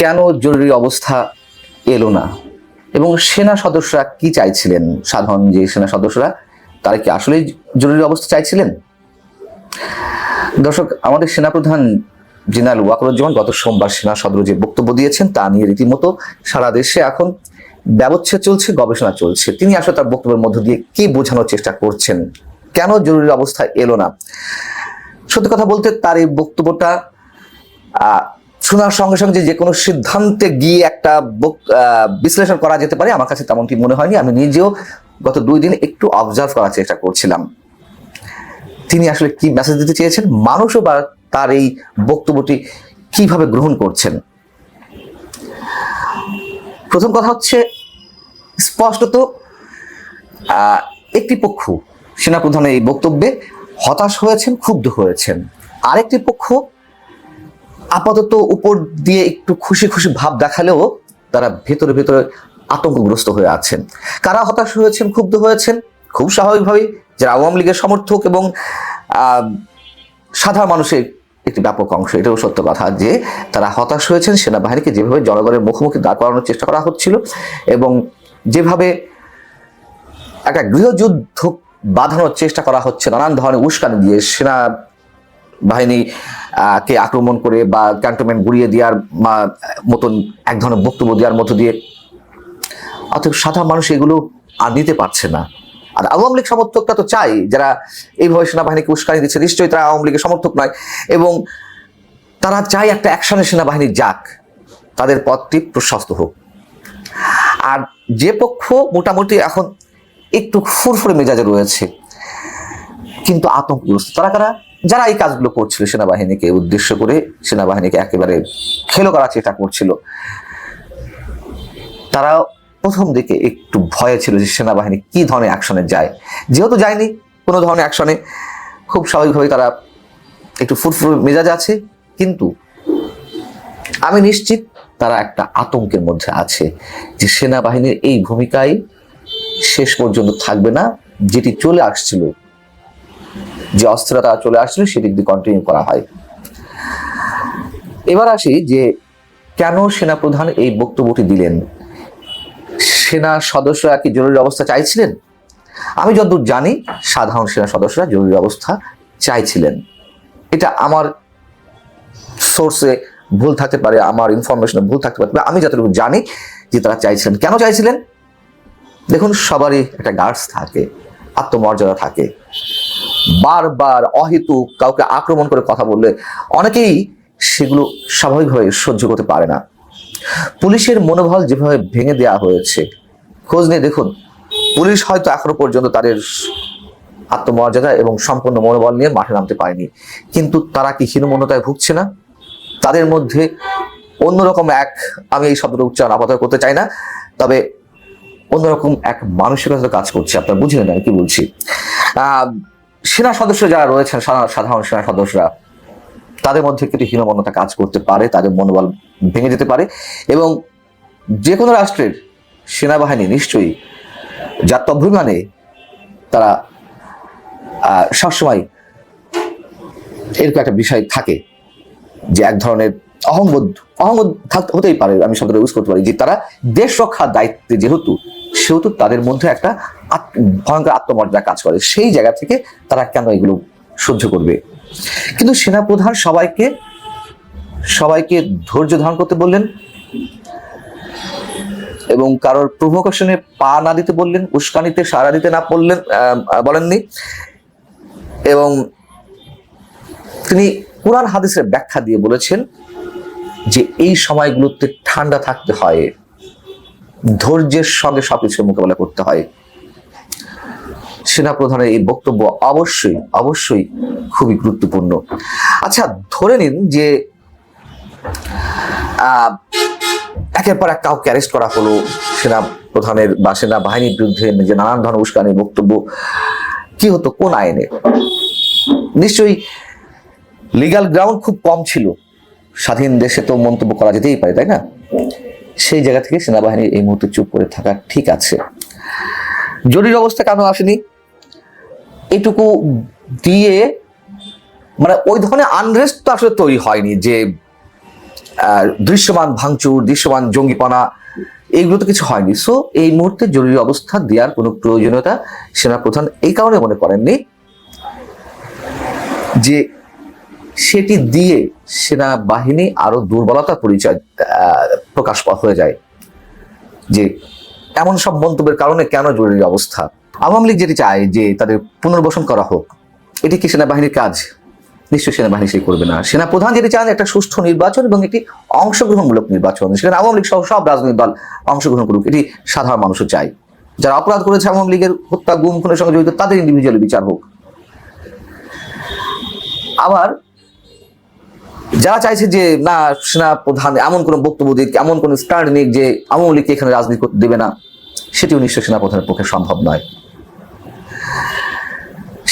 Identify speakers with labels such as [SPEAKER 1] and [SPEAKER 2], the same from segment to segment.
[SPEAKER 1] কেন জরুরি অবস্থা এলো না? এবং সেনা সদস্যরা কি চাইছিলেন? সাধারণ যে সেনা সদস্যরা, তারা কি আসলেই জরুরি অবস্থা চাইছিলেন? দর্শক, আমাদের সেনাপ্রধান জেনারেল ওয়াকরুজ্জামান গত সোমবার সেনা সদর যে বক্তব্য দিয়েছেন, তা নিয়ে রীতিমতো সারা দেশে এখন ব্যবচ্ছেদ চলছে, গবেষণা চলছে। তিনি আসলে তার বক্তব্যের মধ্য দিয়ে কি বোঝানোর চেষ্টা করছেন? কেন জরুরি অবস্থা এলো না? সত্যি কথা বলতে তার এই বক্তব্যটা শোনার সঙ্গে সঙ্গে যে কোনো সিদ্ধান্তে গিয়ে একটা বিশ্লেষণ করা যেতে পারে, আমার কাছে তেমনটি মনে হয়নি। আমি নিজেও গত দুই দিন একটু অবজার্ভ করার চেষ্টা করছিলাম। তিনি আসলে কি মেসেজ দিতে চেয়েছেন? মানুষও বা তার এই বক্তব্যটি কীভাবে গ্রহণ করছেন? প্রথম কথা হচ্ছে, স্পষ্টত একটি পক্ষ, সেনাপ্রধানের এই বক্তব্যে হতাশ হয়েছেন, ক্ষুব্ধ হয়েছেন। আরেকটি পক্ষ আপাতত উপর দিয়ে একটু খুশি খুশি ভাব দেখালেও তারা ভেতরে ভেতরে আতঙ্কগ্রস্ত হয়ে আছেন। কারা হতাশ হয়েছেন, ক্ষুব্ধ হয়েছেন? খুব স্বাভাবিকভাবেই যারা আওয়ামী লীগের সমর্থক এবং সাধারণ মানুষের একটি ব্যাপক অংশ, এটাও সত্য কথা যে তারা হতাশ হয়েছেন, সেনাবাহিনীকে যেভাবে জনগণের মুখোমুখি দাঁড় করানোর চেষ্টা করা হচ্ছিল এবং যেভাবে একটা গৃহযুদ্ধ বাঁধানোর চেষ্টা করা হচ্ছে, নানান ধরনের উস্কানি দিয়ে সেনা বাহিনী কে আক্রমণ করে বা ক্যান্টনমেন্ট গুড়িয়ে দেওয়ার মতন এক ধরনের বক্তব্য দেওয়ার মধ্য দিয়ে অথবা সাধারণ মানুষ এগুলো আর নিতে পারছে না। আর আওয়ামী লীগ সমর্থকরা তো চাই যারা এইভাবে সেনাবাহিনীকে উস্কানি দিচ্ছে, নিশ্চয়ই তারা আওয়ামী লীগের সমর্থক নয় এবং তারা চায় একটা অ্যাকশনে সেনাবাহিনী যাক, তাদের পথটি প্রশস্ত হোক। আর যে পক্ষ মোটামুটি এখন একটু ফুরফুরে মেজাজে রয়েছে কিন্তু আতঙ্কগ্রস্ত। তারা কারা? যারা এই কাজগুলো করছিল সেনাবাহিনীকে উদ্দেশ্য করে সেনাবাহিনীকে একেবারে খেলো করার চেষ্টা করছিল। তারা প্রথম দিকে একটু ভয়ে ছিল যে সেনাবাহিনী কি ধরনের অ্যাকশনে যায়। যেহেতু যায়নি কোনো ধরনের অ্যাকশনে খুব স্বাভাবিকভাবেই তারা একটু ফুরফুর মেজাজ আছে। কিন্তু আমি নিশ্চিত তারা একটা আতঙ্কের মধ্যে আছে যে সেনাবাহিনীর এই ভূমিকায় শেষ পর্যন্ত থাকবে না, যেটি চলে আসছিল যে অস্থিরতা চলে আসছিল সেটি যদি কন্টিনিউ করা হয়। এবার আসি যে কেন সেনাপ্রধান এই বক্তব্যটি দিলেন? সেনা সদস্যরা কি জরুরি অবস্থা চাইছিলেন? আমি যতদূর জানি, সাধারণ সেনা সদস্যরা জরুরি অবস্থা চাইছিলেন। এটা আমার সোর্সে ভুল থাকতে পারে, আমার ইনফরমেশনে ভুল থাকতে পারে আমি যতটুকু জানি যে তারা চাইছিলেন। কেন চাইছিলেন? দেখুন, সবারই একটা গার্ডস থাকে, আত্মমর্যাদা থাকে। বারবার অহেতুক কাউকে আক্রমণ করে কথা বললে অনেকেই সেগুলো স্বাভাবিকভাবে সহ্য করতে পারে না। পুলিশের মনোবল যেভাবে ভেঙে দেওয়া হয়েছে, খোঁজ নিয়ে দেখুন, পুলিশ হয়তো এখনও পর্যন্ত তাদের আত্মমর্যাদা এবং সম্পূর্ণ মনোবল নিয়ে মাঠে নামতে পারেনি। কিন্তু তারা কি হীনমন্যতায় ভুগছে না? তাদের মধ্যে অন্যরকম এক, আমি এই শব্দটা উচ্চারণ আপাতত করতে চাই না, তবে অন্যরকম এক মানসিকতা কাজ করছে। আপনারা বুঝে নেন আমি কি বলছি। সেনা সদস্য যারা রয়েছেন, সাধা- সাধারণ সেনা সদস্যরা, তাদের মধ্যে কিছু হীনমন্যতা কাজ করতে পারে, তাদের মনোবল ভেঙে যেতে পারে এবং যে কোনো রাষ্ট্রের সেনাবাহিনী নিশ্চয়ই জাত্যভিমানে তারা সবসময় এরকম একটা বিষয় থাকে যে এক ধরনের অহংবোধ অহংবোধ হতেই পারে, আমি শব্দটা ইউজ করতে পারি, যে তারা দেশ রক্ষার দায়িত্বে যেহেতু সেহেতু তাদের মধ্যে একটা ভয়ঙ্কর আত্মমর্যাদা কাজ করে। সেই জায়গা থেকে তারা কেন এগুলো সহ্য করবে? কিন্তু সেনাপ্রধান সবাইকে সবাইকে ধৈর্য ধারণ করতে বললেন এবং কারোর প্রভোকেশনে পা না দিতে বললেন, উস্কানিতে সাড়া দিতে না বললেন বলেননি এবং তিনি কোরআন হাদিসের ব্যাখ্যা দিয়ে বলেছেন যে এই সময়গুলোতে ঠান্ডা থাকতে হয়। ধৈর্যের সঙ্গে সবকিছু মোকাবেলা করতে হয়। সেনাপ্রধানের এই বক্তব্য অবশ্যই অবশ্যই খুবই গুরুত্বপূর্ণ। আচ্ছা ধরে নিন যে একের পর এক কাউকে অ্যারেস্ট করা হলো সেনা প্রধানের বা সেনা বাহিনীর বিরুদ্ধে যে নানান ধরনের উস্কানি, বক্তব্য, কি হতো, কোন আইনে? নিশ্চয়ই লিগ্যাল গ্রাউন্ড খুব কম ছিল। স্বাধীন দেশে তো মন্তব্য করা যেতেই পারে, তাই না? সেই জায়গা থেকে সেনাবাহিনী এই মুহূর্তে চুপ করে থাকা ঠিক আছে। জরুরি অবস্থা কেন আসেনি? এটুকু দিয়ে মানে ওই ধরনের আনরেস্ট তো আসলে তৈরি হয়নি যে দৃশ্যমান ভাঙচুর, দৃশ্যমান জঙ্গিপনা, এইগুলো তো কিছু হয়নি। সো এই মুহূর্তে জরুরি অবস্থা দেওয়ার কোনো প্রয়োজনীয়তা সেনাপ্রধান এই কারণে মনে করেননি যে সেটি দিয়ে সেনাবাহিনী আরও দুর্বলতা পরিচয় প্রকাশ হয়ে যায় যে এমন সব মন্তব্যের কারণে কেন জরুরি অবস্থা? আওয়ামী লীগ যেটি চায় যে তাদের পুনর্বাসন করা হোক, এটি কি সেনাবাহিনীর কাজ? নিশ্চয়ই সেনাবাহিনী সেই করবে না। সেনাপ্রধান যেটি চান একটা সুষ্ঠু নির্বাচন এবং একটি অংশগ্রহণমূলক নির্বাচন। সেখানে আওয়ামী লীগ সহ সব রাজনৈতিক দল অংশগ্রহণ করুক, এটি সাধারণ মানুষও চায়। যারা অপরাধ করেছে আওয়ামী লীগের হত্যা, গুম, খুনের সঙ্গে জড়িত, তাদের ইন্ডিভিজুয়ালি বিচার হোক। আবার যারা চাইছে যে, না সেনা প্রধান এমন কোন বক্তব্য দিক, এমন কোন স্ট্যান্ড নিক যে আওয়ামী লীগকে এখানে রাজনীতি করতে দেবে না, সেটিও নিশ্চয় সেনা প্রধানের পক্ষে সম্ভব নয়।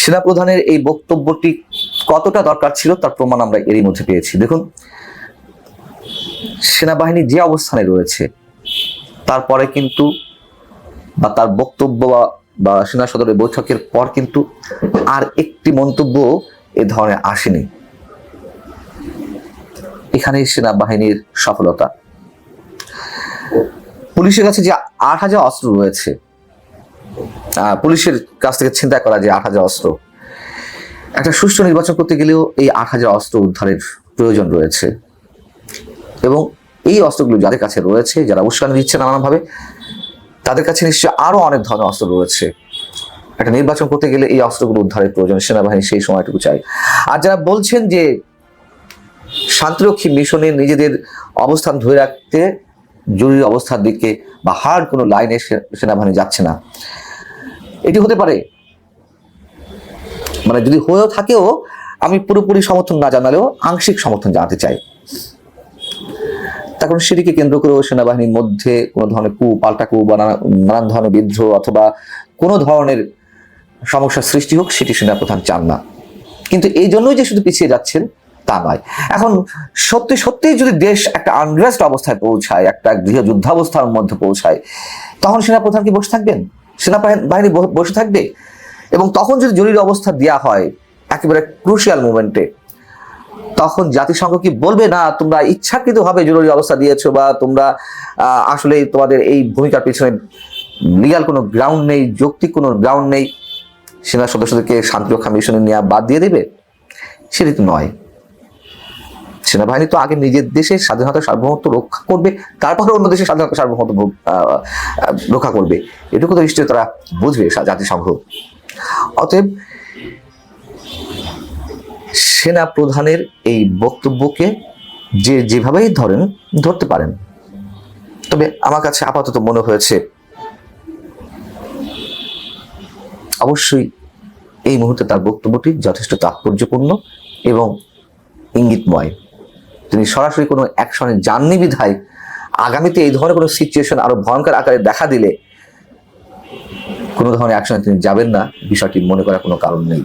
[SPEAKER 1] সেনা প্রধানের এই বক্তব্যটি কতটা দরকার ছিল তার প্রমাণ আমরা এরই মধ্যে পেয়েছি। দেখুন, সেনাবাহিনী যে অবস্থানে রয়েছে, তারপরে কিন্তু বা তার বক্তব্য বা সেনা সদরের বৈঠকের পর কিন্তু আর একটি মন্তব্য এ ধরনের আসেনি। এখানেই সেনাবাহিনীর সফলতা। পুলিশের কাছে যে আট হাজার অস্ত্র রয়েছে পুলিশের কাছ থেকে চিন্তা করা যে আট হাজার অস্ত্র। একটা সুষ্ঠু নির্বাচন করতে গেলেও এই আট হাজার অস্ত্র উদ্ধারের প্রয়োজন রয়েছে। এবং এই অস্ত্রগুলো যাদের কাছে রয়েছে, যারা উস্কানি দিচ্ছে নানানভাবে, তাদের কাছে নিশ্চয়ই আরও অনেক ধরনের অস্ত্র রয়েছে। একটা নির্বাচন করতে গেলে এই অস্ত্রগুলো উদ্ধারের প্রয়োজন, সেনাবাহিনী সেই সময়টুকু চাই আর যারা বলছেন যে শান্তিরক্ষী মিশনে নিজেদের অবস্থান ধরে রাখতে জরুরি অবস্থার দিকে বা হার্ড কোনো লাইনে সেনাবাহিনী যাচ্ছে না। এটি হতে পারে। মানে যদি হয়েও থাকেও, আমি পুরোপুরি সমর্থন না জানালেও আংশিক সমর্থন জানাতে চাই। তখন সেটিকে কেন্দ্র করেও সেনাবাহিনীর মধ্যে কোনো ধরনের কু পাল্টা কু বা নানা- নানান ধরনের বিদ্রোহ অথবা কোনো ধরনের সমস্যার সৃষ্টি হোক, সেটি সেনাপ্রধান চান না। কিন্তু এই জন্যই যে শুধু পিছিয়ে যাচ্ছেন তা নয়। এখন সত্যি সত্যি যদি দেশ একটা আনরেস্ট অবস্থায় পৌঁছায়, একটা গৃহ যুদ্ধাবস্থার মধ্যে পৌঁছায়, তখন সেনাপ্রধান কি বসে থাকবেন? সেনাবাহিনী বাহিনী বসে থাকবে? এবং তখন যদি জরুরি অবস্থা দেওয়া হয়, একেবারে ক্রুশিয়াল মুভমেন্টে তখন জাতিসংঘ কি বলবে, না, তোমরা ইচ্ছাকৃতভাবে জরুরি অবস্থা দিয়েছ বা তোমরা আসলে তোমাদের এই ভূমিকার পিছনে লিগাল কোনো গ্রাউন্ড নেই, যৌক্তিক কোনো গ্রাউন্ড নেই, সেনা সদস্যদেরকে শান্তিরক্ষা মিশনে নেওয়া বাদ দিয়ে দেবে? সেটি তো নয়। সেনাবাহিনী তো আগে নিজের দেশের স্বাধীনতা সার্বভৌমত্ব রক্ষা করবে, তারপরে অন্য দেশের স্বাধীনতা সার্বভৌমত্ব রক্ষা করবে। এটুকু তো নিশ্চয়ই তারা বুঝবে জাতিসংঘ। অতএব সেনা প্রধানের এই বক্তব্যকে যে যেভাবেই ধরেন, ধরতে পারেন। তবে আমার কাছে আপাতত মনে হয়েছে, অবশ্যই এই মুহূর্তে তার বক্তব্যটি যথেষ্ট তাৎপর্যপূর্ণ এবং ইঙ্গিতময়। তিনি সরাসরি কোনো অ্যাকশনে যাননি বিধায় আগামীতে এই ধরনের কোনো সিচুয়েশন আরও ভয়ঙ্কর আকারে দেখা দিলে কোনো ধরনের অ্যাকশনে তিনি যাবেন না, বিষয়টি মনে করার কোনো কারণ নেই।